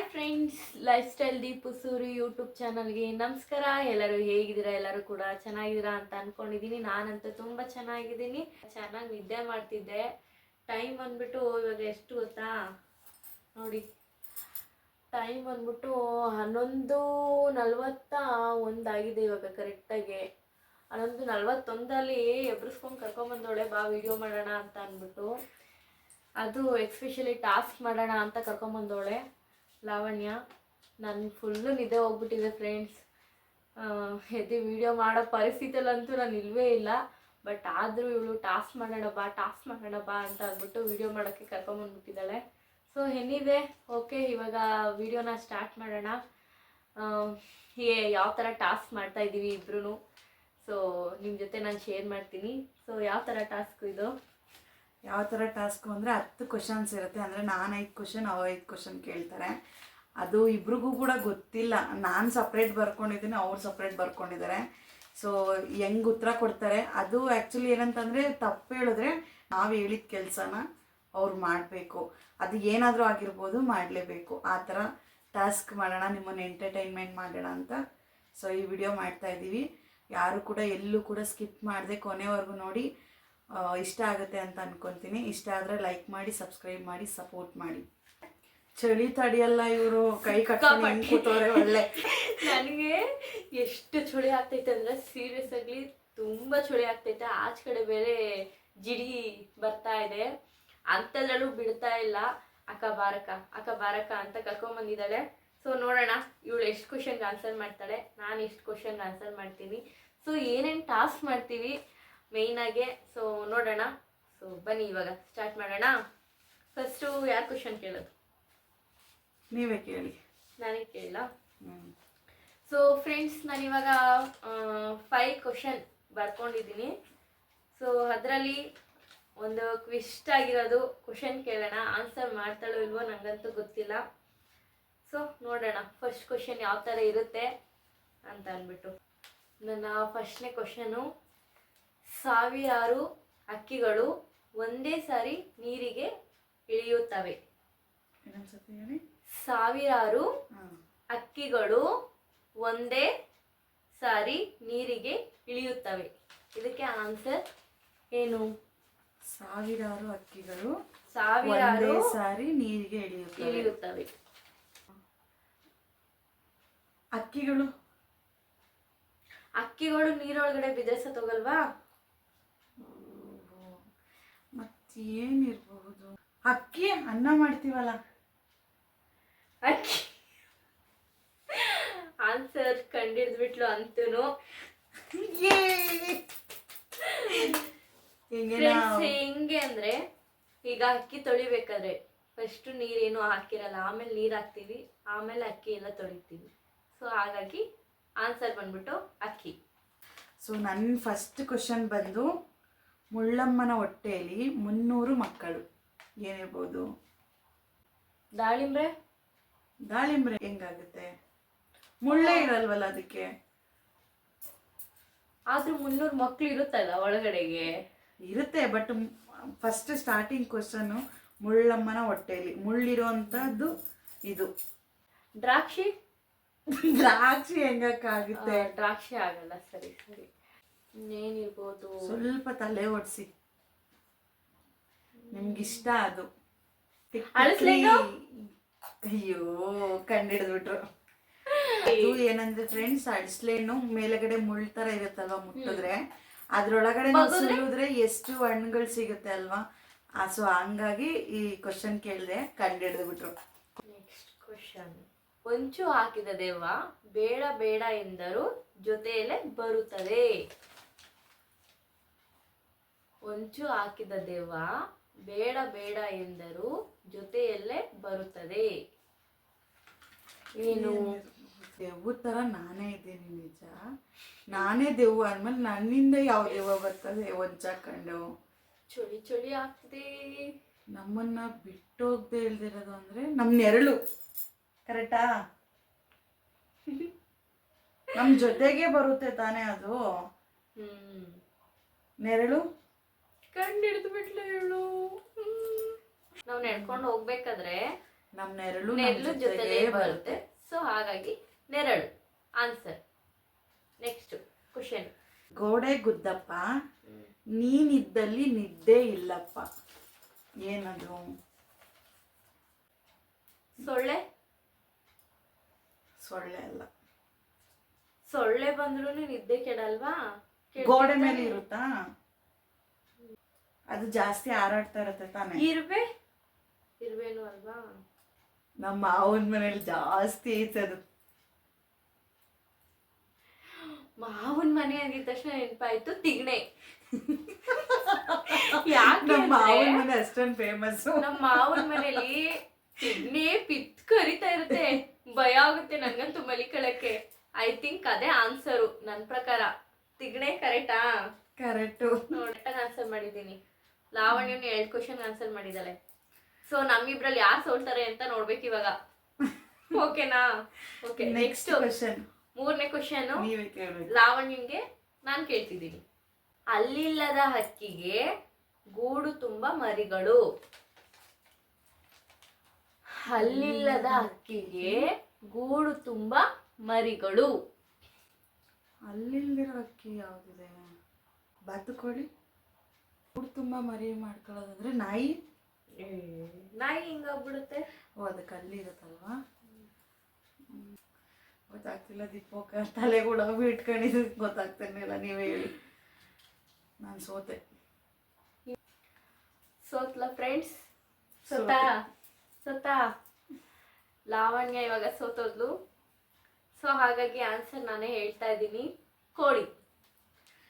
Hi friends lifestyle Deep Suri YouTube ಚಾನಲ್ಗೆ ನಮಸ್ಕಾರ. ಎಲ್ಲರೂ ಹೇಗಿದ್ದೀರಾ? ಎಲ್ಲರೂ ಕೂಡ ಚೆನ್ನಾಗಿದ್ದೀರಾ ಅಂತ ಅನ್ಕೊಂಡಿದ್ದೀನಿ. ನಾನಂತೂ ತುಂಬ ಚೆನ್ನಾಗಿದ್ದೀನಿ. ಚೆನ್ನಾಗಿ ನಿದ್ದೆ ಮಾಡ್ತಿದ್ದೆ. ಟೈಮ್ ಬಂದ್ಬಿಟ್ಟು, ಇವಾಗ ಎಷ್ಟು ಗೊತ್ತಾ? ನೋಡಿ ಟೈಮ್ ಬಂದ್ಬಿಟ್ಟು ಹನ್ನೊಂದು ನಲ್ವತ್ತ ಒಂದಾಗಿದೆ ಇವಾಗ ಕರೆಕ್ಟಾಗಿ ಹನ್ನೊಂದು ನಲ್ವತ್ತೊಂದರಲ್ಲಿ ಎಬ್ರಿಸ್ಕೊಂಡು ಕರ್ಕೊಂಬಂದೋಳೆ ಬಾ ವಿಡಿಯೋ ಮಾಡೋಣ ಅಂತ ಅಂದ್ಬಿಟ್ಟು. ಅದು ಎಕ್ಸ್ಪೆಷಲಿ ಟಾಸ್ಕ್ ಮಾಡೋಣ ಅಂತ ಕರ್ಕೊಂಬಂದವಳೆ. ಲಾವಣ್ಯ, ನಾನು ಫುಲ್ಲು ನಿದ್ದೆ ಹೋಗ್ಬಿಟ್ಟಿದೆ ಫ್ರೆಂಡ್ಸ್ ಎದ್ದು ವಿಡಿಯೋ ಮಾಡೋ ಪರಿಸ್ಥಿತಿಯಲ್ಲಂತೂ ನಾನು ಇಲ್ವೇ ಇಲ್ಲ. ಬಟ್ ಆದರೂ ಇವಳು ಟಾಸ್ಕ್ ಮಾಡೋಣ ಬಾ ಟಾಸ್ಕ್ ಮಾಡೋಣ ಬಾ ಅಂತ ಅಂದ್ಬಿಟ್ಟು ವಿಡಿಯೋ ಮಾಡೋಕ್ಕೆ ಕರ್ಕೊಂಬಂದ್ಬಿಟ್ಟಿದ್ದಾಳೆ. ಸೊ ಏನಿದೆ? ಓಕೆ ಇವಾಗ ವಿಡಿಯೋನ ಸ್ಟಾರ್ಟ್ ಮಾಡೋಣ. ಹೀಗೆ ಯಾವ ಥರ ಟಾಸ್ಕ್ ಮಾಡ್ತಾ ಇದ್ದೀವಿ ಇಬ್ರು ಸೊ ನಿಮ್ಮ ಜೊತೆ ನಾನು ಶೇರ್ ಮಾಡ್ತೀನಿ. ಸೊ ಯಾವ ಥರ ಟಾಸ್ಕ್ ಇದು? ಯಾವ ಥರ ಟಾಸ್ಕು ಅಂದರೆ ಹತ್ತು ಕ್ವಶನ್ಸ್ ಇರುತ್ತೆ. ಅಂದರೆ ನಾನು ಐದು ಕ್ವಶನ್ ಅವ ಐದು ಕ್ವಶನ್ ಕೇಳ್ತಾರೆ. ಅದು ಇಬ್ರಿಗೂ ಕೂಡ ಗೊತ್ತಿಲ್ಲ. ನಾನು ಸಪ್ರೇಟ್ ಬರ್ಕೊಂಡಿದ್ದೀನಿ, ಅವ್ರು ಸಪ್ರೇಟ್ ಬರ್ಕೊಂಡಿದ್ದಾರೆ. ಸೊ ಹೆಂಗೆ ಉತ್ತರ ಕೊಡ್ತಾರೆ? ಅದು ಆ್ಯಕ್ಚುಲಿ ಏನಂತಂದರೆ ತಪ್ಪು ಹೇಳಿದ್ರೆ ನಾವು ಹೇಳಿದ ಕೆಲಸನ ಅವ್ರು ಮಾಡಬೇಕು. ಅದು ಏನಾದರೂ ಆಗಿರ್ಬೋದು ಮಾಡಲೇಬೇಕು. ಆ ಥರ ಟಾಸ್ಕ್ ಮಾಡೋಣ, ನಿಮ್ಮನ್ನು ಎಂಟರ್ಟೈನ್ಮೆಂಟ್ ಮಾಡೋಣ ಅಂತ. ಸೊ ಈ ವಿಡಿಯೋ ಮಾಡ್ತಾ ಇದ್ದೀವಿ ಯಾರು ಕೂಡ ಎಲ್ಲೂ ಕೂಡ ಸ್ಕಿಪ್ ಮಾಡದೆ ಕೊನೆವರೆಗೂ ನೋಡಿ. ಇಷ್ಟ ಆಗುತ್ತೆ ಅಂತ ಅನ್ಕೊಂತೀನಿ. ಇಷ್ಟ ಆದರೆ ಲೈಕ್ ಮಾಡಿ ಸಬ್ಸ್ಕ್ರೈಬ್ ಮಾಡಿ ಸಪೋರ್ಟ್ ಮಾಡಿ. ಚಳಿ ತಡಿಯಲ್ಲ ಇವರು ಕೈ ಕೂತವ್ರೆ ಒಳ್ಳೆ. ನನಗೆ ಎಷ್ಟು ಚಳಿ ಆಗ್ತೈತೆ ಅಂದ್ರೆ ಸೀರಿಯಸ್ ಆಗಿ ತುಂಬಾ ಚಳಿ ಆಗ್ತೈತೆ. ಆಚ ಕಡೆ ಬೇರೆ ಜಿಡಿ ಬರ್ತಾ ಇದೆ. ಅಂಥದ್ರಲ್ಲೂ ಬಿಡ್ತಾ ಇಲ್ಲ. ಅಕ್ಕ ಬಾರಕ ಅಕ್ಕ ಬಾರಕ ಅಂತ ಕರ್ಕೊಂಬಂದಿದ್ದಾಳೆ ಸೊ ನೋಡೋಣ. ಇವಳು ಎಷ್ಟು ಕ್ವಶನ್ಗೆ ಆನ್ಸರ್ ಮಾಡ್ತಾಳೆ. ನಾನು ಎಷ್ಟು ಕ್ವಶನ್ಗೆ ಆನ್ಸರ್ ಮಾಡ್ತೀನಿ. ಸೊ ಏನೇನು ಟಾಸ್ಕ್ ಮಾಡ್ತೀವಿ? ಮೇಯ್ನಾಗೆ ಸೊ ನೋಡೋಣ. ಸೊ ಬನ್ನಿ ಇವಾಗ ಸ್ಟಾರ್ಟ್ ಮಾಡೋಣ. ಫಸ್ಟು ಯಾರು ಕ್ವಶನ್ ಕೇಳೋದು? ನೀವೇ ಕೇಳಿ. ನಾನೇ ಕೇಳಲ್ಲ. ಹ್ಮ್. ಸೊ ಫ್ರೆಂಡ್ಸ್ ನಾನಿವಾಗ ಫೈವ್ ಕ್ವಶನ್ ಬರ್ಕೊಂಡಿದ್ದೀನಿ. ಸೊ ಅದರಲ್ಲಿ ಒಂದು ಕ್ವಿಸ್ಟ್ ಆಗಿರೋದು ಕ್ವಶನ್ ಕೇಳೋಣ. ಆನ್ಸರ್ ಮಾಡ್ತಾಳೋ ಇಲ್ವೋ ನನಗಂತೂ ಗೊತ್ತಿಲ್ಲ. ಸೊ ನೋಡೋಣ. ಫಸ್ಟ್ ಕ್ವಶನ್ ಯಾವ ಥರ ಇರುತ್ತೆ ಅಂತ ಅಂದ್ಬಿಟ್ಟು. ನನ್ನ ಫಸ್ಟ್ನೇ ಕ್ವಶನು ಸಾವಿರಾರು ಹಕ್ಕಿಗಳು ಒಂದೇ ಸಾರಿ ನೀರಿಗೆ ಇಳಿಯುತ್ತವೆ. ಸಾವಿರಾರು ಅಕ್ಕಿಗಳು ಒಂದೇ ಸಾರಿ ನೀರಿಗೆ ಇಳಿಯುತ್ತವೆ. ಇದಕ್ಕೆ ಆನ್ಸರ್ ಏನು? ಸಾವಿರಾರು ಅಕ್ಕಿಗಳು ಸಾವಿರಾರು ಸಾರಿ ನೀರಿಗೆ ಇಳಿಯುತ್ತವೆ. ಇಳಿಯುತ್ತವೆ. ಅಕ್ಕಿಗಳು. ಅಕ್ಕಿಗಳು ನೀರೊಳಗಡೆ ಬಿದ್ರೆ ಸತ್ತೋಗಲ್ವಾ? ಮತ್ತೇನಿರ್ಬಹುದು ಅಕ್ಕಿ ಅನ್ನ ಮಾಡ್ತೀವಲ್ಲ? ಅಕ್ಕಿ. ಆನ್ಸರ್ ಕಂಡಿಡ್ದ್ಬಿಟ್ಲು ಅಂತೂ ಹೆಂಗೆ. ಅಂದ್ರೆ ಈಗ ಅಕ್ಕಿ ತೊಳಿಬೇಕಾದ್ರೆ ಫಸ್ಟ್ ನೀರೇನು ಹಾಕಿರಲ್ಲ ಆಮೇಲೆ ನೀರ್ ಹಾಕ್ತೀವಿ ಆಮೇಲೆ ಅಕ್ಕಿ ಎಲ್ಲ ತೊಳಿತೀವಿ. ಸೊ ಹಾಗಾಗಿ ಆನ್ಸರ್ ಬಂದ್ಬಿಟ್ಟು ಅಕ್ಕಿ. ಸೊ ನನ್ನ ಫಸ್ಟ್ ಕ್ವಶನ್ ಬಂದು ಮುಳ್ಳಮ್ಮನ ಹೊಟ್ಟೆಯಲ್ಲಿ ಮುನ್ನೂರು ಮಕ್ಕಳು. ಏನಿರ್ಬೋದು? ದಾಳಿಂಬ್ರೆ? ದಾಳಿಂಬ್ರೆ ಹೆಂಗಾಗುತ್ತೆ? ಮುಳ್ಳೆ ಇರಲ್ವಲ್ಲ ಅದಕ್ಕೆ? ಆದ್ರೂ ಮುನ್ನೂರು ಮಕ್ಳು ಇರುತ್ತಲ್ಲ ಒಳಗಡೆಗೆ? ಇರುತ್ತೆ ಬಟ್ ಫಸ್ಟ್ ಸ್ಟಾರ್ಟಿಂಗ್ ಕ್ವಶನ್ ಮುಳ್ಳಮ್ಮನ ಹೊಟ್ಟೆಯಲ್ಲಿ. ಮುಳ್ಳಿರುವಂತದ್ದು ಇದು. ದ್ರಾಕ್ಷಿ? ದ್ರಾಕ್ಷಿ ಹೆಂಗಕ್ಕಾಗುತ್ತೆ? ದ್ರಾಕ್ಷಿ ಆಗಲ್ಲ. ಸರಿ ಸರಿ. ಇನ್ನೇನಿರ್ಬೋದು? ಸ್ವಲ್ಪ ತಲೆ ಓಡಿಸಿ ನಿಮ್ಗಿಷ್ಟ ಅದು? ಅಯ್ಯೋ ಕಂಡಿಡಿದ್ಬಿಟ್ರು ಅದು ಏನಂದ್ರೆ ಫ್ರೆಂಡ್ಸ್ ಅಳಿಸ್ಲೇನು ಮೇಲೆಗಡೆ ಮುಳ್ಳು ತರ ಇರುತ್ತಲ್ವಾ ಮುಟ್ಟಿದ್ರೆ? ಅದ್ರೊಳಗಡೆ ನಾವು ಸುಲಿದ್ರೆ ಎಷ್ಟು ಹಣ್ಣುಗಳು ಸಿಗುತ್ತೆ ಅಲ್ವಾ? ಆ ಸೊ ಹಂಗಾಗಿ ಈ ಕ್ವಶನ್ ಕೇಳಿದೆ ಕಂಡಿಡಿದು ಬಿಟ್ರು ನೆಕ್ಸ್ಟ್ ಕ್ವಶನ್ ಹೊಂಚು ಹಾಕಿದ ದೇವ ಬೇಡ ಬೇಡ ಎಂದರು ಜೊತೆಯಲ್ಲೇ ಬರುತ್ತದೆ. ಹೊಂಚು ಹಾಕಿದ ದೇವ ಬೇಡ ಬೇಡ ಎಂದರು ಜೊತೆಯಲ್ಲೇ ಬರುತ್ತದೆ. ಏನು ದೆವ್ವು ತರ ನಾನೇ ಇದ್ದೀನಿ ನಿಜ. ನಾನೇ ದೆವ್ವ ಅಂದ್ಮೇಲೆ ನನ್ನಿಂದ ಯಾವ ದೆವ್ವ ಬರ್ತದೆ? ಒಂಚಾಕೊಂಡು ಚಳಿ ಚಳಿ ಆಗ್ತದೆ. ನಮ್ಮನ್ನ ಬಿಟ್ಟೋಗ್ದೆ ಇಲ್ದಿರೋದು ಅಂದ್ರೆ ನಮ್ ನೆರಳು. ಕರೆಕ್ಟಾ? ನಮ್ ಜೊತೆಗೆ ಬರುತ್ತೆ ತಾನೇ ಅದು? ಹ್ಮ್. ನೆರಳು? ಕಂಡು ಹಿಡಿದು ಬಿಟ್ಲು ನಾವು ನಡ್ಕೊಂಡು ಹೋಗ್ಬೇಕಾದ್ರೆ ನಮ್ಮ ನೆರಳು ನೆರಳು ಜೊತೆ ಬರುತ್ತೆ. ಸೊ ಹಾಗಾಗಿ ನೆರಳು. ಆನ್ಸರ್ ನೆಕ್ಸ್ಟ್ ಕ್ವಶನ್ ಗೋಡೆ ಗುದ್ದಪ್ಪ ನೀನಿದ್ದಲ್ಲಿ ನಿದ್ದೆ ಇಲ್ಲಪ್ಪ. ಏನದು? ಸೊಳ್ಳೆ? ಸೊಳ್ಳೆ ಅಲ್ಲ. ಸೊಳ್ಳೆ ಬಂದ್ರು ನಿದ್ದೆ ಕೆಡಲ್ವಾ? ಗೋಡೆ ಮೇಲೆ ಇರುತ್ತಾ? ಅದು ಜಾಸ್ತಿ ಹಾರಾಡ್ತಾ ಇರುತ್ತೆ ತಾನೆ. ಇರ್ವೆ ಇರ್ಬೇನು ಅಲ್ವಾ? ನಮ್ಮ ಮಾವನ ಮನೇಲಿ ಜಾಸ್ತಿ ಐತೆ ಅದು ಮಾವನ್ ಮನೆ ಆಗಿದ ತಕ್ಷಣ ನೆನಪಾಯ್ತು ತಿಗ್ಣೆ. ಯಾಕೆ ನಮ್ಮ ಮಾವನ ಮನೆ ಅಷ್ಟೊಂದು ಫೇಮಸ್ ನಮ್ಮ ಮಾವನ ಮನೇಲಿ ತಿಗ್ನೆ ಪಿತ್ ಕರಿತಾ ಇರುತ್ತೆ. ಭಯ ಆಗುತ್ತೆ ನನ್ಗಂತೂ ಮಲಿಕಳಕ್ಕೆ. ಐ ಥಿಂಕ್ ಅದೇ ಆನ್ಸರು ನನ್ ಪ್ರಕಾರ. ತಿಗ್ಣೆ ಕರೆಕ್ಟಾ? ಕರೆಕ್ಟು. ಆನ್ಸರ್ ಮಾಡಿದ್ದೀನಿ. ಲಾವಣ್ಯನು ಎರಡ್ ಕ್ವಶನ್ ಆನ್ಸರ್ ಮಾಡಿದಾಳೆ ಸೊ ನಮ್ಮಿಬ್ರಲ್ಲಿ ಯಾರು ಸೋಲ್ತಾರೆ ಅಂತ ನೋಡ್ಬೇಕು ಇವಾಗ. ಓಕೆನಾ ಓಕೆ ನೆಕ್ಸ್ಟ್ ಕ್ವಶನ್ ಮೂರನೇ ಕ್ವಶನ್ ಲಾವಣ್ಯಂಗೆ ನಾನು ಕೇಳ್ತಿದ್ದೀನಿ. ಅಲ್ಲಿಲ್ಲದ ಹಕ್ಕಿಗೆ ಗೂಡು ತುಂಬಾ ಮರಿಗಳು. ಅಲ್ಲಿಲ್ಲದ ಹಕ್ಕಿಗೆ ಗೂಡು ತುಂಬಾ ಮರಿಗಳು. ಅಲ್ಲಿಲ್ದಿರೋ ಹಕ್ಕಿ ಯಾವ್ದಿದೆ? ಬಾತುಕೋಳಿ ಹುಡ್ ತುಂಬ ಮರಿ ಮಾಡ್ಕೊಳ್ಳೋದಂದ್ರೆ ನಾಯಿ. ನಾಯಿ ಹಿಂಗಾಗ್ಬಿಡುತ್ತೆ? ಓ ಅದಕ್ಕೆ ಅಲ್ಲಿ ಇರುತ್ತಲ್ವಾ. ಗೊತ್ತಾಗ್ತಿಲ್ಲ ದೀಪೋಕ ತಲೆ ಕೂಡ ಇಟ್ಕೊಂಡಿದ್ದು ಗೊತ್ತಾಗ್ತಾನಿಲ್ಲ ನೀವೇ ಹೇಳಿ. ನಾನು ಸೋತೆ. ಸೋತ್ಲ ಫ್ರೆಂಡ್ಸ್ ಸೋತಾ. ಸೋತ? ಲಾವಣ್ಯ ಇವಾಗ ಸೋತೋದ್ಲು. ಸೊ ಹಾಗಾಗಿ ಆನ್ಸರ್ ನಾನೇ ಹೇಳ್ತಾ ಇದ್ದೀನಿ. ಕೋಳಿ.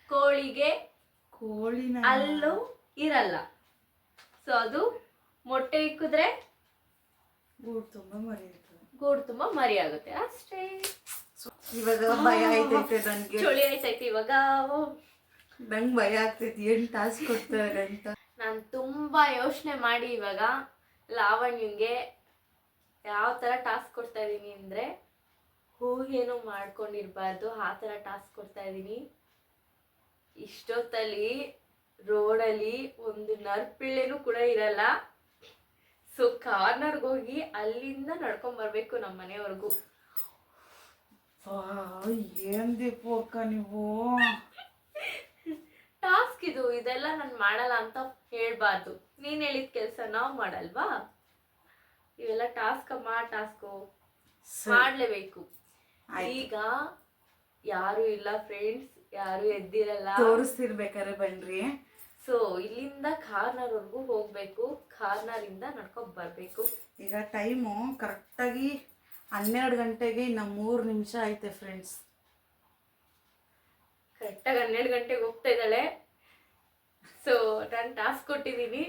ಕೋಳಿಗೆ ಕೋಳಿನ ಅಲ್ಲೂ ಇರಲ್ಲ. ಸೊ ಅದು ಮೊಟ್ಟೆ ಇಕ್ಕಿದ್ರೆ ಗೂಡು ತುಂಬಾ ಮರಿ ಇರ್ತದೆ. ಗೂಡು ತುಂಬ ಮರಿ ಆಗುತ್ತೆ. ಅಷ್ಟೇ. ಇವಾಗ ಭಯ ಆಯ್ತೈತೆ ನನ್ಗೆ. ಚಳಿ ಆಯ್ತೈತಿ ಇವಾಗ. ನಂಗೆ ಭಯ ಆಗ್ತೈತಿ. ಏನ್ ಟಾಸ್ಕ್ ಕೊಡ್ತಾರೆ ಅಂತ. ನಾನು ತುಂಬಾ ಯೋಚನೆ ಮಾಡಿ ಇವಾಗ ಲಾವಣ್ಯಂಗೆ ಯಾವ ಥರ ಟಾಸ್ಕ್ ಕೊಡ್ತಾ ಇದ್ದೀನಿ ಅಂದರೆ ಹೂಗೇನು ಮಾಡ್ಕೊಂಡಿರ್ಬಾರ್ದು. ಆ ಥರ ಟಾಸ್ಕ್ ಕೊಡ್ತಾ ಇದ್ದೀನಿ ಇಷ್ಟೊತ್ತಲ್ಲಿ ರೋಡಲ್ಲಿ ಒಂದು ನರ್ಪಿಳ್ಳೆನೂ ಕೂಡ ಇರಲ್ಲ. ಸೊ ಕಾರ್ನರ್ಗೆ ಹೋಗಿ ಅಲ್ಲಿಂದ ನಡ್ಕೊಂಡ್ ಬರ್ಬೇಕು ನಮ್ಮ ಮನೆವರೆಗೂ ಏನ್ ದೀಪು ಅಕ್ಕ ನೀವು? ಟಾಸ್ಕ್ ಇದು ಇದೆಲ್ಲ ನಾನು ಮಾಡಲ್ಲ ಅಂತ ಹೇಳ್ಬಾರ್ದು. ನೀನ್ ಹೇಳಿದ ಕೆಲಸ ನಾವು ಮಾಡಲ್ವಾ? ಇವೆಲ್ಲ ಟಾಸ್ಕ್ ಮಾ ಟಾಸ್ಕು ಮಾಡ್ಲೇಬೇಕು. ಈಗ ಯಾರು ಇಲ್ಲ ಫ್ರೆಂಡ್ಸ್ ಯಾರು ಎದ್ದಿರಲ್ಲ. ತೋರಿಸ್ತಿರ್ಬೇಕಾರೆ ಬನ್ರಿ. ಸೊ ಇಲ್ಲಿಂದ ಕಾರ್ನರ್ ವರ್ಗು ಹೋಗ್ಬೇಕು. ಕಾರ್ನರ್ ಇಂದ ನಡ್ಕೊಂಡ್ ಬರ್ಬೇಕು. ಈಗ ಟೈಮು ಕರೆಕ್ಟಾಗಿ ಹನ್ನೆರಡು ಗಂಟೆಗೆ ಇನ್ನ ಮೂರು ನಿಮಿಷ ಐತೆ ಫ್ರೆಂಡ್ಸ್. ಕರೆಕ್ಟಾಗಿ ಹನ್ನೆರಡು ಗಂಟೆಗೆ ಹೋಗ್ತಾ ಇದ್ದಾಳೆ. ಸೊ ನಾನು ಟಾಸ್ಕ್ ಕೊಟ್ಟಿದ್ದೀನಿ.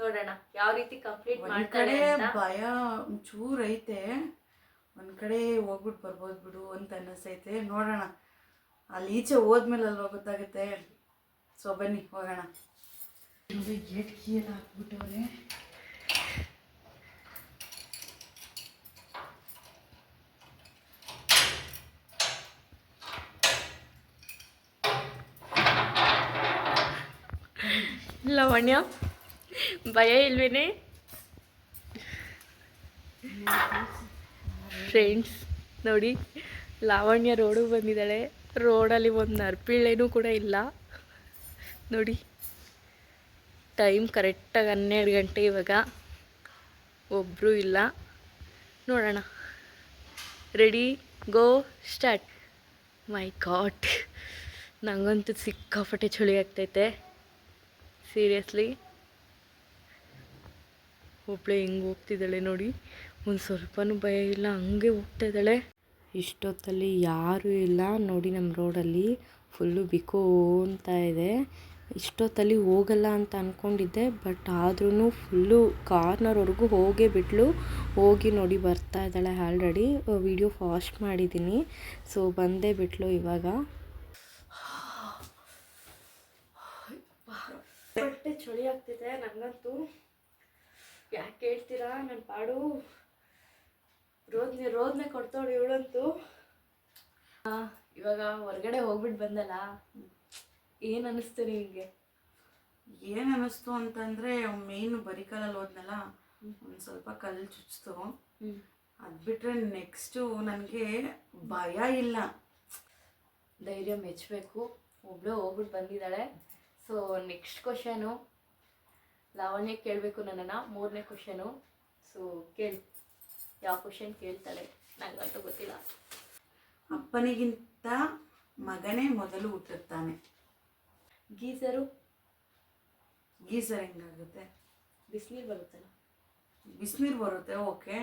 ನೋಡೋಣ ಯಾವ ರೀತಿ ಕಂಪ್ಲೀಟ್ ಮಾಡ್ತಾರೆ ಮಾಡ್ತಾಳೆ ಭಯ ಚೂರ್ ಐತೆ. ಒಂದ್ ಕಡೆ ಹೋಗ್ಬಿಟ್ಟು ಬರ್ಬೋದು ಬಿಡು ಅಂತ ಅನ್ನಿಸೈತೆ ನೋಡೋಣ. ಅಲ್ಲಿ ಈಚೆ ಹೋದ್ಮೇಲೆ ಅಲ್ವಾ ಗೊತ್ತಾಗುತ್ತೆ ಸೊ ಬನ್ನಿ ಹೋಗೋಣ. ಗೇಟ್ ಕೀ ಎಲ್ಲ ಹಾಕ್ಬಿಟ್ಟವ್ರೆ. ಲವಣ್ಯ ಭಯ ಇಲ್ವೇನೆ? ಫ್ರೆಂಡ್ಸ್ ನೋಡಿ ಲಾವಣ್ಯ ರೋಡು ಬಂದಿದ್ದಾಳೆ. ರೋಡಲ್ಲಿ ಒಂದು ನರ್ಪಿಳೆನೂ ಕೂಡ ಇಲ್ಲ. ನೋಡಿ ಟೈಮ್ ಕರೆಕ್ಟಾಗಿ ಹನ್ನೆರಡು ಗಂಟೆ ಇವಾಗ. ಒಬ್ಬರು ಇಲ್ಲ. ನೋಡೋಣ. Ready go start my God ನನಗಂತೂ ಸಿಕ್ಕಾಪಟ್ಟೆ ಚಳಿ ಆಗ್ತೈತೆ. ಸೀರಿಯಸ್ಲಿ ಒಬ್ಬಳೆ ಹಿಂಗೆ ಹೋಗ್ತಿದ್ದಾಳೆ ನೋಡಿ. ಒಂದು ಸ್ವಲ್ಪನೂ ಭಯ ಇಲ್ಲ. ಹಂಗೆ ಹೋಗ್ತಾ ಇದ್ದಾಳೆ. ಇಷ್ಟೊತ್ತಲ್ಲಿ ಯಾರೂ ಇಲ್ಲ. ನೋಡಿ ನಮ್ಮ ರೋಡಲ್ಲಿ ಫುಲ್ಲು ಬಿಕೋ ಅಂತ ಇದೆ. ಇಷ್ಟೊತ್ತಲ್ಲಿ ಹೋಗಲ್ಲ ಅಂತ ಅಂದ್ಕೊಂಡಿದ್ದೆ ಬಟ್ ಆದ್ರೂ ಫುಲ್ಲು ಕಾರ್ನರ್ವರೆಗೂ ಹೋಗೇ ಬಿಟ್ಲು. ಹೋಗಿ ನೋಡಿ ಬರ್ತಾ ಇದ್ದಾಳೆ ಆಲ್ರೆಡಿ. ವಿಡಿಯೋ ಫಾಸ್ಟ್ ಮಾಡಿದ್ದೀನಿ. ಸೊ ಬಂದೇ ಬಿಟ್ಲು ಇವಾಗ. ಚಳಿ ಆಗ್ತಿದೆ. ನನಗಂತೂ ಯಾಕೆ ಹೇಳ್ತೀರಾ? ನನ್ನ ಪಾಡು ರೋದ್ನೆ ರೋದ್ನೆ ಕೊಡ್ತಾಳು ಇವಳಂತೂ. ಇವಾಗ ಹೊರಗಡೆ ಹೋಗ್ಬಿಟ್ಟು ಬಂದಲ್ಲ? ಏನು ಅನ್ನಿಸ್ತು ನಿಮಗೆ ಏನು ಅನ್ನಿಸ್ತು ಅಂತಂದರೆ ಮೇನ್ ಬರಿಕಲಲ್ಲಿ ಹೋದ್ನಲ್ಲ ಒಂದು ಸ್ವಲ್ಪ ಕಲ್ಲು ಚುಚ್ಚಿತು ಅದು ಬಿಟ್ಟರೆ ನೆಕ್ಸ್ಟು ನನಗೆ ಭಯ ಇಲ್ಲ. ಧೈರ್ಯ ಮೆಚ್ಚಬೇಕು ಒಬ್ಬಳು ಹೋಗ್ಬಿಟ್ಟು ಬಂದಿದ್ದಾಳೆ. ಸೊ ನೆಕ್ಸ್ಟ್ ಕ್ವಶನು ಲಾವಣ್ಯ ಕೇಳಬೇಕು ನನ್ನನ್ನು. ಮೂರನೇ ಕ್ವಶನು ಸೊ ಕೇಳಿ. ಯಾವ ಕ್ವಶನ್ ಕೇಳ್ತಾಳೆ ನಂಗಂತೂ ಗೊತ್ತಿಲ್ಲ. ಅಪ್ಪನಿಗಿಂತ ಮಗನೇ ಮೊದಲು ಹುಟ್ಟಿರ್ತಾನೆ ಗೀಸರು? ಗೀಸರ್ ಹೆಂಗಾಗುತ್ತೆ? ಬಿಸಿನೀರು ಬರುತ್ತಲ್ಲ? ಬಿಸಿನೀರು ಬರುತ್ತೆ ಓಕೆ.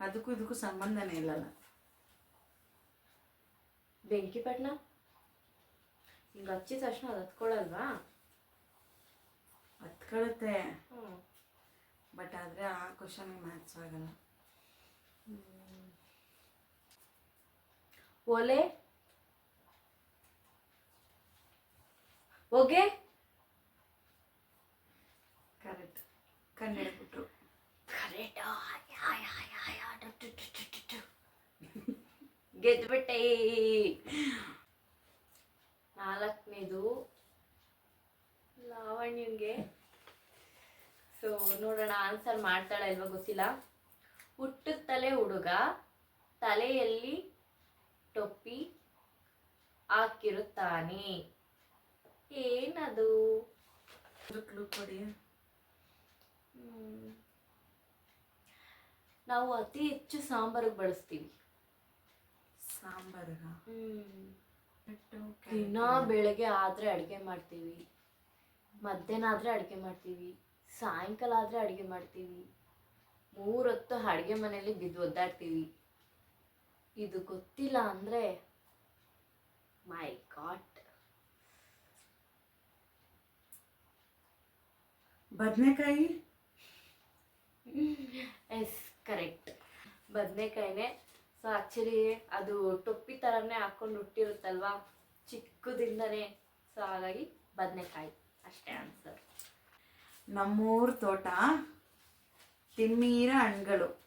ಅದಕ್ಕೂ ಇದಕ್ಕೂ ಸಂಬಂಧನೇ ಇಲ್ಲಲ್ಲ. ಬೆಂಕಿ ಪಟ್ನ? ಹಿಂಗೆ ಹಚ್ಚಿದ ತಕ್ಷಣ ಅದು ಹತ್ಕೊಳ್ಳಲ್ವಾ? ಹತ್ಕೊಳ್ಳುತ್ತೆ ಹ್ಞೂ ಬಟ್ ಆದರೆ ಆ ಕ್ವಶನ್ ಮ್ಯಾಚ್ ಆಗಲ್ಲ. ಒಲೆ? Okay correct. ಕಂಡಿಡ್ಬಿಟ್ರು ಕರೆಕ್ಟ್ ಗೆದ್ಬಿಟ್ಟೆ. ನಾಲ್ಕನೇದು ಲಾವಣ್ಯನ್ಗೆ ಸೊ ನೋಡೋಣ ಆನ್ಸರ್ ಮಾಡ್ತಾಳ ಇಲ್ವಾ ಗೊತ್ತಿಲ್ಲ. ಹುಟ್ಟುತ್ತಲೇ ಹುಡುಗ ತಲೆಯಲ್ಲಿ ಟೊಪ್ಪಿ ಹಾಕಿರುತ್ತಾನೆ. ಏನದು? ಕೊಡಿ. ನಾವು ಅತಿ ಹೆಚ್ಚು ಸಾಂಬಾರಿಗೆ ಬಳಸ್ತೀವಿ. ಸಾಂಬಾರ ದಿನ ಬೆಳಗ್ಗೆ ಆದರೆ ಅಡುಗೆ ಮಾಡ್ತೀವಿ. ಮಧ್ಯಾಹ್ನ ಆದರೆ ಅಡುಗೆ ಮಾಡ್ತೀವಿ. ಸಾಯಂಕಾಲ ಆದರೆ ಅಡುಗೆ ಮಾಡ್ತೀವಿ. ಮೂರೊತ್ತು ಅಡುಗೆ ಮನೆಯಲ್ಲಿ ಬಿದ್ದು ಒದ್ದಾಡ್ತೀವಿ. ಇದು ಗೊತ್ತಿಲ್ಲ ಅಂದರೆ ಮೈ ಗಾಟ್ ಬದನೆಕಾಯಿ? ಎಸ್ ಕರೆಕ್ಟ್ ಬದನೆಕಾಯಿನೇ. ಸೊ ಆ್ಯಕ್ಚುಲಿ ಅದು ಟೊಪ್ಪಿ ಥರನೇ ಹಾಕ್ಕೊಂಡು ಹುಟ್ಟಿರುತ್ತಲ್ವಾ? ಚಿಕ್ಕದಿಂದನೇ. ಸೊ ಹಾಗಾಗಿ ಬದನೆಕಾಯಿ. ಅಷ್ಟೇ ಆನ್ಸರ್ ನಮ್ಮೂರ ತೋಟ ತಿಮ್ಮೀರ ಹಣ್ಗಳು.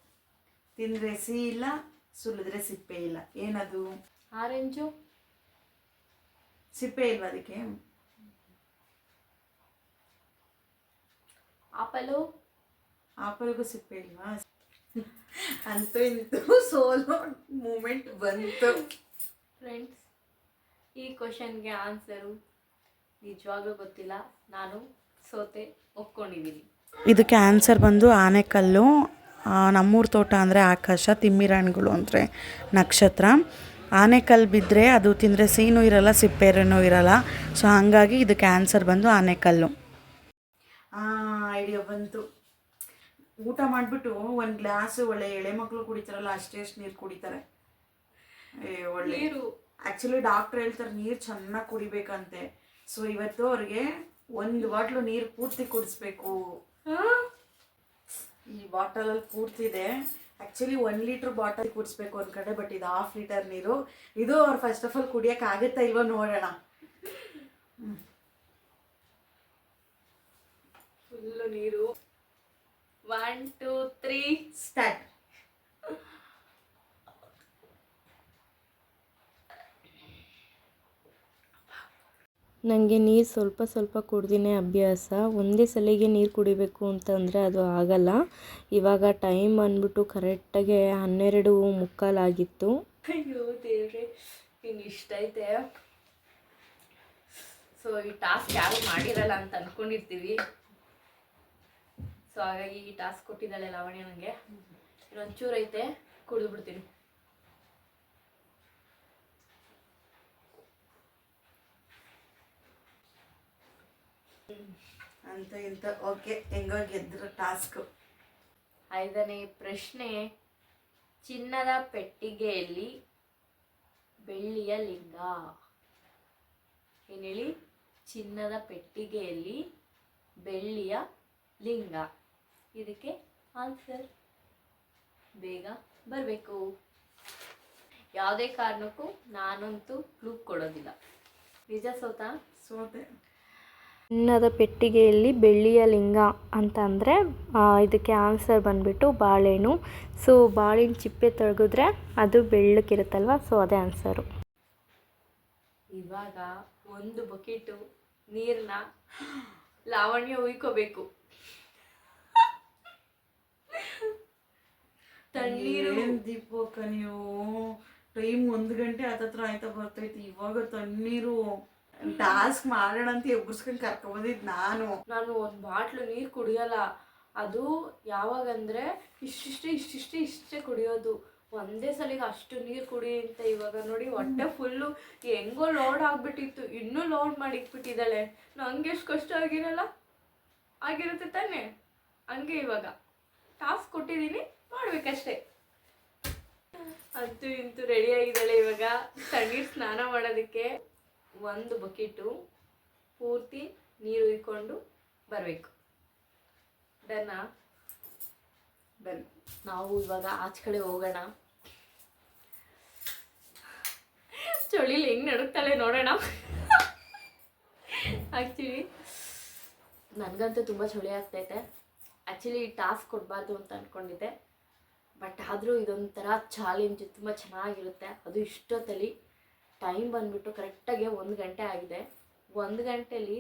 ತಿಂದರೆ ಸಿಹಿ ಇಲ್ಲ ಸುಲಿದ್ರೆ ಸಿಪ್ಪೆ ಇಲ್ಲ. ಏನದು? ಆರೆಂಜು. ಸಿಪ್ಪೆ ಇಲ್ವಾ ಅದಕ್ಕೆ? ಆಪಲು. ಆಪಲ್ಗೂ ಸಿಪ್ಪೆ ಇಲ್ವಾ? ಅಂತೂ ಇಂತೂ ಸೋಲೋ ಮೂಮೆಂಟ್ ಬಂತು. ಫ್ರೆಂಡ್ಸ್ ಈ ಕ್ವಶನ್ಗೆ ಆನ್ಸರು ನಿಜವಾಗ್ಲೂ ಗೊತ್ತಿಲ್ಲ. ನಾನು ಸೋತೆ ಒಪ್ಕೊಂಡಿದ್ದೀನಿ ಇದಕ್ಕೆ ಆನ್ಸರ್ ಬಂದು ಆನೆಕಲ್ಲು ನಮ್ಮೂರು ನಮ್ಮೂರ ತೋಟ ಅಂದರೆ ಆಕಾಶ ತಿಮ್ಮಿರಣ್ಗಳು ಅಂದರೆ ನಕ್ಷತ್ರ. ಆನೆಕಲ್ಲು ಬಿದ್ದರೆ ಅದು ತಿಂದರೆ ಸೀನೂ ಇರಲ್ಲ ಸಿಪ್ಪೆರೇನೂ ಇರಲ್ಲ. ಸೊ ಹಾಗಾಗಿ ಇದಕ್ಕೆ ಆನ್ಸರ್ ಬಂದು ಆನೆಕಲ್ಲು ಐಡಿಯಾ ಬಂತು. ಊಟ ಮಾಡಿಬಿಟ್ಟು ಒಂದು ಗ್ಲಾಸ್ ಒಳ್ಳೆ ಎಳೆ ಮಕ್ಕಳು ಕುಡಿತಾರಲ್ಲ ಅಷ್ಟೇ ಅಷ್ಟು ನೀರು ಕುಡಿತಾರೆ. ಏ ಒಳ್ಳೆ. ನೀರು. ಆ್ಯಕ್ಚುಲಿ ಡಾಕ್ಟ್ರ್ ಹೇಳ್ತಾರೆ ನೀರು ಚೆನ್ನಾಗಿ ಕುಡಿಬೇಕಂತೆ. ಸೊ ಇವತ್ತು ಅವ್ರಿಗೆ ಒಂದು ಬಾಟ್ಲು ನೀರು ಪೂರ್ತಿ ಕುಡಿಸ್ಬೇಕು. ಈ ಬಾಟಲಲ್ಲಿ ಪೂರ್ತಿ ಇದೆ ಆ್ಯಕ್ಚುಲಿ ಒನ್ ಲೀಟ್ರ್ ಬಾಟಲ್ ಕುಡಿಸ್ಬೇಕು ಒಂದು ಕಡೆ ಬಟ್ ಇದು ಹಾಫ್ ಲೀಟರ್ ನೀರು. ಇದು ಅವ್ರು ಫಸ್ಟ್ ಆಫ್ ಆಲ್ ಕುಡಿಯೋಕೆ ಆಗುತ್ತಾ ಇಲ್ವೋ ನೋಡೋಣ. ಫುಲ್ಲು ನೀರು. ಒನ್ ಟೂ ತ್ರೀ ಸ್ಟಾರ್ಟ್ ನನಗೆ ನೀರು ಸ್ವಲ್ಪ ಸ್ವಲ್ಪ ಕುಡ್ದಿನೇ ಅಭ್ಯಾಸ. ಒಂದೇ ಸಲಿಗೆ ನೀರು ಕುಡಿಬೇಕು ಅಂತಂದರೆ ಅದು ಆಗಲ್ಲ. ಇವಾಗ ಟೈಮ್ ಅಂದ್ಬಿಟ್ಟು ಕರೆಕ್ಟಾಗೆ ಹನ್ನೆರಡು ಮುಕ್ಕಾಲಾಗಿತ್ತು ಅಯ್ಯೋ ದೇವ್ರೆ, ಇನ್ನು ಇಷ್ಟ ಐತೆ. ಸೊ ಈ ಟಾಸ್ಕ್ ಯಾರು ಮಾಡಿರಲ್ಲ ಅಂತ ಅಂದ್ಕೊಂಡಿರ್ತೀವಿ ಸೊ ಹಾಗಾಗಿ ಈ ಟಾಸ್ಕ್ ಕೊಟ್ಟಿದ್ದಾಳೆ ಲಾವಣ್ಯ ನನಗೆ ಇನ್ನೊಂಚೂರು ಐತೆ, ಕುಡಿದು ಬಿಡ್ತೀನಿ. ಅಂತ ಇಂತ ಓಕೆ ಹೆಂಗೋ ಗೆದ್ರ ಟಾಸ್ಕ್. ಐದನೇ ಪ್ರಶ್ನೆ ಚಿನ್ನದ ಪೆಟ್ಟಿಗೆಯಲ್ಲಿ ಬೆಳ್ಳಿಯ ಲಿಂಗ. ಏನು ಹೇಳಿ? ಚಿನ್ನದ ಪೆಟ್ಟಿಗೆಯಲ್ಲಿ ಬೆಳ್ಳಿಯ ಲಿಂಗ. ಇದಕ್ಕೆ ಆನ್ಸರ್? ಬೇಗ ಬರಬೇಕು. ಯಾವುದೇ ಕಾರಣಕ್ಕೂ ನಾನಂತೂ ಕ್ಲೂ ಕೊಡೋದಿಲ್ಲ. ನಿಜ ಸೋತ? ಸೋತೆ. ಚಿನ್ನದ ಪೆಟ್ಟಿಗೆಯಲ್ಲಿ ಬೆಳ್ಳಿಯ ಲಿಂಗ ಅಂತಂದರೆ ಇದಕ್ಕೆ ಆನ್ಸರ್ ಬಂದುಬಿಟ್ಟು ಬಾಳೆಹಣ್ಣು. ಸೊ ಬಾಳೆಹಣ್ಣು ಚಿಪ್ಪೆ ತೊಳಗಿದ್ರೆ ಅದು ಬೆಳ್ಳಕ್ಕಿರುತ್ತಲ್ವ ಸೊ ಅದೇ ಆನ್ಸರು ಇವಾಗ ಒಂದು ಬಕೆಟು ನೀರನ್ನ ಲಾವಣ್ಯ ಉಯ್ಕೋಬೇಕು ತಣ್ಣೀರು. ನೀವು? ಟೈಮ್ ಒಂದು ಗಂಟೆ ಹತ್ತತ್ರ ಆಯ್ತಾ ಬರ್ತೈತಿ. ಇವಾಗ ತಣ್ಣೀರು. ಟಾಸ್ಕ್ ಮಾಡೋಣ ಅಂತ ಎಬ್ಬರ್ಸ್ಕೊಂಡು ಕರ್ಕೊಂಡ್ಬಂದಿದ್ದು ನಾನು. ನಾನು ಒಂದು ಬಾಟ್ಲು ನೀರು ಕುಡಿಯಲ್ಲ, ಅದು ಯಾವಾಗಂದ್ರೆ ಇಷ್ಟಿಷ್ಟೇ ಇಷ್ಟಿಷ್ಟೇ ಇಷ್ಟೇ ಕುಡಿಯೋದು. ಒಂದೇ ಸಲಿಗೆ ಅಷ್ಟು ನೀರು ಕುಡಿ ಅಂತ ಇವಾಗ ನೋಡಿ ಹೊಟ್ಟೆ ಫುಲ್ಲು ಹೆಂಗೋ ಲೋಡ್ ಆಗಿಬಿಟ್ಟಿತ್ತು. ಇನ್ನೂ ಲೋಡ್ ಮಾಡಿ ಇಟ್ಬಿಟ್ಟಿದ್ದಾಳೆ ನಂಗೆ ಎಷ್ಟು ಕಷ್ಟ ಆಗಿರಲ್ಲ? ಆಗಿರುತ್ತೆ ತಾನೇ? ಹಂಗೆ ಇವಾಗ. ಟಾಸ್ಕ್ ಕೊಟ್ಟಿದ್ದೀನಿ ಮಾಡ್ಬೇಕಷ್ಟೇ. ಅಂತೂ ಇಂತೂ ರೆಡಿ ಆಗಿದ್ದಾಳೆ ಇವಾಗ. ತಣ್ಣೀರು ಸ್ನಾನ ಮಾಡೋದಕ್ಕೆ. ಒಂದು ಬಕೆಟು ಪೂರ್ತಿ ನೀರು ಇಟ್ಕೊಂಡು ಬರಬೇಕು. ಡನ್ನ? ಡನ್. ನಾವು ಇವಾಗ ಆಚೆ ಕಡೆ ಹೋಗೋಣ. ಚಳಿಲಿ ಹೆಂಗೆ ನಡುಕ್ತಾಳೆ ನೋಡೋಣ. ಆ್ಯಕ್ಚುಲಿ ನನಗಂತೂ ತುಂಬ ಚಳಿ ಆಗ್ತೈತೆ ಆ್ಯಕ್ಚುಲಿ ಟಾಸ್ಕ್ ಕೊಡಬಾರ್ದು ಅಂತ ಅಂದ್ಕೊಂಡಿದ್ದೆ ಬಟ್ ಆದರೂ ಇದೊಂಥರ ಚಾಲೆಂಜ್ ತುಂಬ ಚೆನ್ನಾಗಿರುತ್ತೆ. ಅದು ಇಷ್ಟೊತ್ತಲ್ಲಿ. ಟೈಮ್ ಬಂದ್ಬಿಟ್ಟು ಕರೆಕ್ಟಾಗಿ ಒಂದು ಗಂಟೆ ಆಗಿದೆ. ಒಂದು ಗಂಟೆಲಿ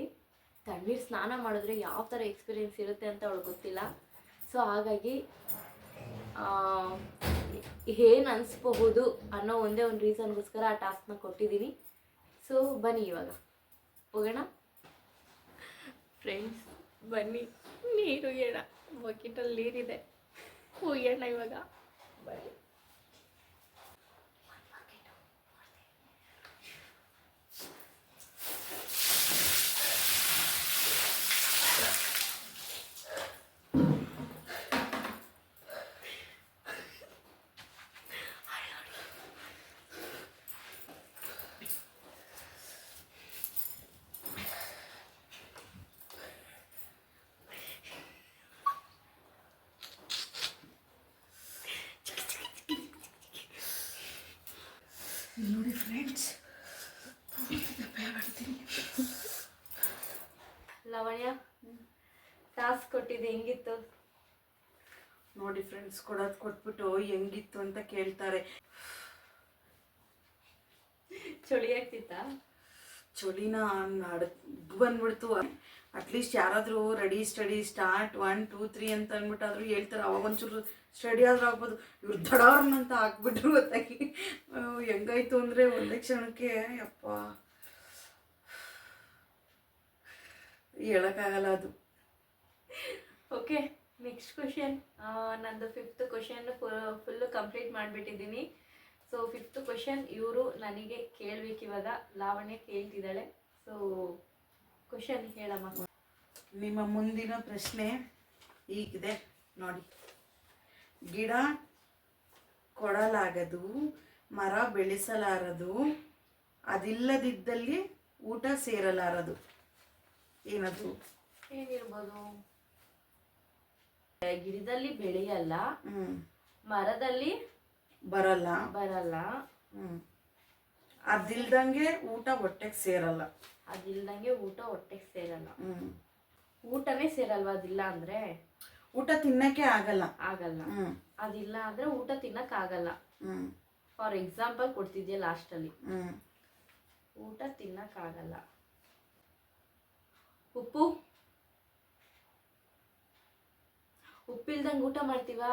ತಣ್ಣೀರು ಸ್ನಾನ ಮಾಡಿದ್ರೆ ಯಾವ ಥರ ಎಕ್ಸ್ಪೀರಿಯೆನ್ಸ್ ಇರುತ್ತೆ ಅಂತ ಅವಳು ಗೊತ್ತಿಲ್ಲ. ಸೊ ಹಾಗಾಗಿ ಏನು ಅನಿಸ್ಬಹುದು ಅನ್ನೋ ಒಂದೇ ಒಂದು ರೀಸನ್ಗೋಸ್ಕರ ಆ ಟಾಸ್ಕ್ನ ಕೊಟ್ಟಿದ್ದೀನಿ. ಸೊ ಬನ್ನಿ ಇವಾಗ. ಹೋಗೋಣ? ಫ್ರೆಂಡ್ಸ್ ಬನ್ನಿ. ನೀರು ಹೇಳ ಬಕೆಟಲ್ಲಿ ನೀರಿದೆ. ಹೋಗೋಣ ಇವಾಗ. ಬನ್ನಿ ನೋಡಿ ಫ್ರೆಂಡ್ಸ್ ಲವಣ್ಯ ಟಾಸ್ಕ್ ಕೊಟ್ಟಿದ್ದೆ ಹೆಂಗಿತ್ತು? ನೋಡಿ ಫ್ರೆಂಡ್ಸ್ ಕೊಡೋದು ಕೊಟ್ಬಿಟ್ಟು ಹೆಂಗಿತ್ತು ಅಂತ ಕೇಳ್ತಾರೆ. ಚಳಿ ಆಗ್ತಿತ್ತಾ? ಚಳಿನ ನಡ್ ಬಂದ್ಬಿಡ್ತು. ಅಟ್ಲೀಸ್ಟ್ ಯಾರಾದರೂ ready steady start one two three ಅಂತ ಅಂದ್ಬಿಟ್ಟಾದ್ರೂ ಹೇಳ್ತಾರೆ. ಅವಾಗ ಒಂಚೂರು ಸ್ಟಡಿ ಆದ್ರೂ ಆಗ್ಬೋದು. ಇವ್ರು ದಡಾರ್ನ್ ಅಂತ ಹಾಕ್ಬಿಟ್ರು ಗೊತ್ತಾಗಿ ಹೆಂಗಾಯ್ತು ಅಂದರೆ ಒಂದೇ ಕ್ಷಣಕ್ಕೆ ಯಪ್ಪ ಹೇಳೋಕ್ಕಾಗಲ್ಲ ಅದು. ಓಕೆ ನೆಕ್ಸ್ಟ್ ಕ್ವಶನ್ ನಂದು ಫಿಫ್ತ್ ಕ್ವಶನ್ ಫುಲ್ಲು ಕಂಪ್ಲೀಟ್ ಮಾಡಿಬಿಟ್ಟಿದ್ದೀನಿ. ಸೊ ಫಿಫ್ತ್ ಕ್ವಶನ್ ಇವರು ನನಗೆ ಕೇಳಬೇಕು ಇವಾಗ. ಲಾವಣ್ಯ ಕೇಳ್ತಿದ್ದಾಳೆ. ಸೊ ಕ್ವಶನ್ ಹೇಳಮ್ಮ. ನಿಮ್ಮ ಮುಂದಿನ ಪ್ರಶ್ನೆ ಈಗಿದೆ ನೋಡಿ. ಗಿಡ ಕೊಡಲಾಗದು ಮರ ಬೆಳೆಸಲಾರದು ಅದಿಲ್ಲದಿದ್ದಲ್ಲಿ ಊಟ ಸೇರಲಾರದು. ಏನದು ಏನಿರ್ಬೋದು? ಗಿಡದಲ್ಲಿ ಬೆಳೆಯಲ್ಲ. ಹ್ಮ್. ಮರದಲ್ಲಿ ಬರಲ್ಲ. ಬರಲ್ಲ. ಹ್ಮ್. ಅದಿಲ್ದಂಗೆ ಊಟ ಹೊಟ್ಟೆಗೆ ಸೇರಲ್ಲ. ಅದಿಲ್ದಂಗೆ ಊಟ ಹೊಟ್ಟೆಗೆ ಸೇರಲ್ಲ. ಹ್ಮ್. ಊಟನೇ ಸೇರಲ್ವಾ ಅದಿಲ್ಲ ಅಂದ್ರೆ? ಊಟ ತಿನ್ನಕ್ಕೆ ಆಗಲ್ಲ. ಆಗಲ್ಲ. ಹ್ಮ್. ಅದಿಲ್ಲ ಅಂದ್ರೆ ಊಟ ತಿನ್ನಕ್ ಆಗಲ್ಲ. ಹ್ಮ್. ಫಾರ್ ಎಕ್ಸಾಂಪಲ್ ಕೊಡ್ತಿದ್ಯಾ ಲಾಸ್ಟಲ್ಲಿ? ಹ್ಮ್. ಊಟ ತಿನ್ನಕ್ ಆಗಲ್ಲ. ಉಪ್ಪು? ಉಪ್ಪಿಲ್ದಂಗೆ ಊಟ ಮಾಡ್ತೀವಾ?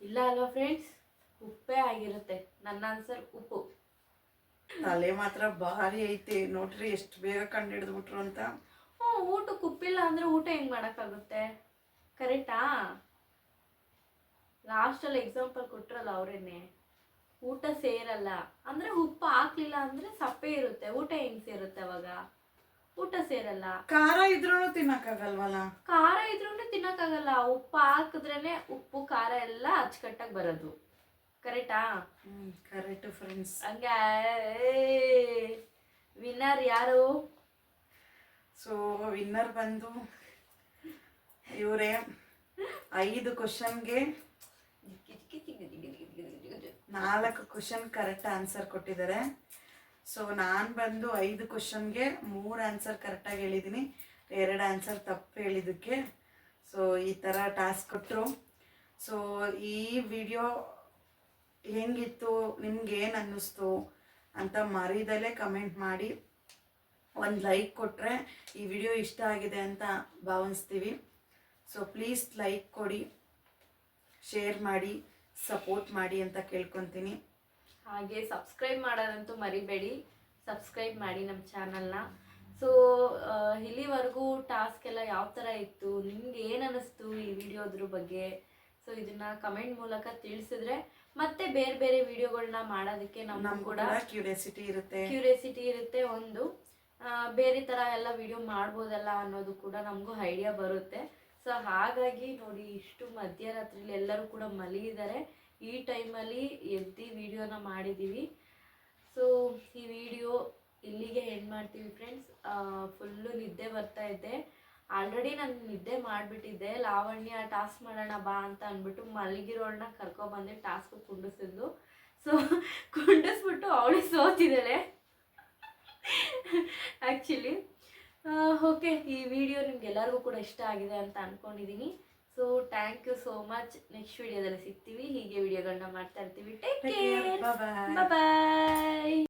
ಇಲ್ಲ ಅಲ್ವಾ ಫ್ರೆಂಡ್ಸ್ ಉಪ್ಪೇ ಆಗಿರುತ್ತೆ. ನನ್ನ ಆನ್ಸರ್ ಉಪ್ಪು. ತಲೆ ಮಾತ್ರ ಭಾರಿ ಐತೆ. ನೋಡ್ರಿ ಎಷ್ಟು ಬೇಗ ಕಂಡು ಹಿಡಿದ್ಬಿಟ್ರು ಅಂತ. ಹ್ಞೂ ಊಟಕ್ಕೆ ಉಪ್ಪಿಲ್ಲ ಅಂದ್ರೆ ಊಟ ಹೆಂಗ್ ಮಾಡೋಕ್ಕಾಗುತ್ತೆ? ಕರೆಕ್ಟಾ? ಲಾಸ್ಟಲ್ಲಿ ಎಕ್ಸಾಂಪಲ್ ಕೊಟ್ರಲ್ಲ ಅವರೇನೆ. ಊಟ ಸೇರಲ್ಲ. ಅಂದ್ರೆ ಉಪ್ಪು ಹಾಕ್ಲಿಲ್ಲ ಅಂದ್ರೆ ಸಪ್ಪೆ ಇರುತ್ತೆ. ಊಟ ಹೆಂಗ್ ಸೇರುತ್ತೆ ಅವಾಗ? ಊಟ ಸೇರಲ್ಲ ಖಾರ ಇದ್ರೂ ತಿನ್ನಕ್ಕಾಗಲ್ವಲ್ಲ ಖಾರ ಇದ್ರೂ ತಿನ್ನಕ್ಕಾಗಲ್ಲ ಉಪ್ಪು ಹಾಕಿದ್ರೇನೆ ಉಪ್ಪು ಖಾರ ಎಲ್ಲ ಅಚ್ಚುಕಟ್ಟಾಗಿ ಬರೋದು ಕರೆಕ್ಟಾ ಕರೆಕ್ಟ್ ಫ್ರೆಂಡ್ಸ್ ಹಂಗೆ ವಿನ್ನರ್ ಯಾರು ಸೊ ವಿನ್ನರ್ ಬಂದು ಇವರೇ ಐದು ಕ್ವಶನ್ಗೆ ನಾಲ್ಕು ಕ್ವಶನ್ ಕರೆಕ್ಟ್ ಆನ್ಸರ್ ಕೊಟ್ಟಿದ್ದಾರೆ ಸೊ ನಾನು ಬಂದು ಐದು ಕ್ವಶನ್ಗೆ ಮೂರು ಆನ್ಸರ್ ಕರೆಕ್ಟಾಗಿ ಹೇಳಿದ್ದೀನಿ ಎರಡು ಆನ್ಸರ್ ತಪ್ಪು ಹೇಳಿದ್ದಕ್ಕೆ ಸೊ ಈ ಥರ ಟಾಸ್ಕ್ ಕೊಟ್ಟರು ಸೊ ಈ ವಿಡಿಯೋ ಹೆಂಗಿತ್ತು, ನಿಮ್ಗೇನು ಅನ್ನಿಸ್ತು ಅಂತ ಮರಿದಲ್ಲೇ ಕಮೆಂಟ್ ಮಾಡಿ. ಒಂದು ಲೈಕ್ ಕೊಟ್ಟರೆ ಈ ವಿಡಿಯೋ ಇಷ್ಟ ಆಗಿದೆ ಅಂತ ಭಾವಿಸ್ತೀವಿ. ಸೊ ಪ್ಲೀಸ್ ಲೈಕ್ ಕೊಡಿ ಶೇರ್ ಮಾಡಿ ಸಪೋರ್ಟ್ ಮಾಡಿ ಅಂತ ಕೇಳ್ಕೊತೀನಿ. ಹಾಗೆ ಸಬ್ಸ್ಕ್ರೈಬ್ ಮಾಡೋದಂತೂ ಮರಿಬೇಡಿ. ಸಬ್ಸ್ಕ್ರೈಬ್ ಮಾಡಿ ನಮ್ಮ ಚಾನಲ್ನ ಸೊ ಇಲ್ಲಿವರೆಗೂ ಟಾಸ್ಕ್ ಎಲ್ಲ ಯಾವ ಥರ ಇತ್ತು? ನಿಮ್ಗೆ ಏನು ಅನ್ನಿಸ್ತು ಈ ವಿಡಿಯೋದ್ರ ಬಗ್ಗೆ? ಸೊ ಇದನ್ನ ಕಮೆಂಟ್ ಮೂಲಕ ತಿಳಿಸಿದ್ರೆ ಮತ್ತೆ ಬೇರೆ ಬೇರೆ ವಿಡಿಯೋಗಳನ್ನ ಮಾಡೋದಕ್ಕೆ ನಮ್ಗೂ ಕೂಡ ಕ್ಯೂರಿಯಾಸಿಟಿ ಇರುತ್ತೆ. ಕ್ಯೂರಿಯಾಸಿಟಿ ಇರುತ್ತೆ ಒಂದು. ಬೇರೆ ಥರ ಎಲ್ಲ ವಿಡಿಯೋ ಮಾಡ್ಬೋದಲ್ಲ ಅನ್ನೋದು ಕೂಡ ನಮಗೂ ಐಡಿಯಾ ಬರುತ್ತೆ. ಸೊ ಹಾಗಾಗಿ ನೋಡಿ ಇಷ್ಟು ಮಧ್ಯರಾತ್ರಿಲಿ ಎಲ್ಲರೂ ಕೂಡ ಮಲಗಿದ್ದಾರೆ. ಈ ಟೈಮಲ್ಲಿ ಎತ್ತಿ ವಿಡಿಯೋನ ಮಾಡಿದ್ದೀವಿ ಸೊ ಈ ವಿಡಿಯೋ ಇಲ್ಲಿಗೆ ಎಂಡ್ ಮಾಡ್ತೀವಿ ಫ್ರೆಂಡ್ಸ್ ಫುಲ್ಲು ನಿದ್ದೆ ಬರ್ತಾ ಇದ್ದೆ ಆಲ್ರೆಡಿ ನಾನು ನಿದ್ದೆ ಮಾಡಿಬಿಟ್ಟಿದ್ದೆ. ಲಾವಣ್ಯ ಟಾಸ್ಕ್ ಮಾಡೋಣ ಬಾ ಅಂತ ಅಂದ್ಬಿಟ್ಟು ಮಲಗಿರೋಳನ್ನ ಕರ್ಕೊಬಂದೆ ಟಾಸ್ಕ್ ಕುಂಡಿಸಿದ್ದು. ಸೊ ಕುಂಡಿಸ್ಬಿಟ್ಟು ಅವಳು ಸೋತಿದ್ದಾಳೆ. ಆ್ಯಕ್ಚುಲಿ ಓಕೆ ಈ ವಿಡಿಯೋ ನಿಮ್ಗೆ ಎಲ್ಲರಿಗೂ ಕೂಡ ಇಷ್ಟ ಆಗಿದೆ ಅಂತ ಅಂದ್ಕೊಂಡಿದ್ದೀನಿ so thank you so much next ವಿಡಿಯೋದಲ್ಲಿ ಸಿಗ್ತೀವಿ. ಹೀಗೆ ವಿಡಿಯೋಗಳನ್ನ ಮಾಡ್ತಾ ಇರ್ತೀವಿ. ಟೇಕ್ ಕೇರ್ ಬಾಯ್ ಬಾಯ್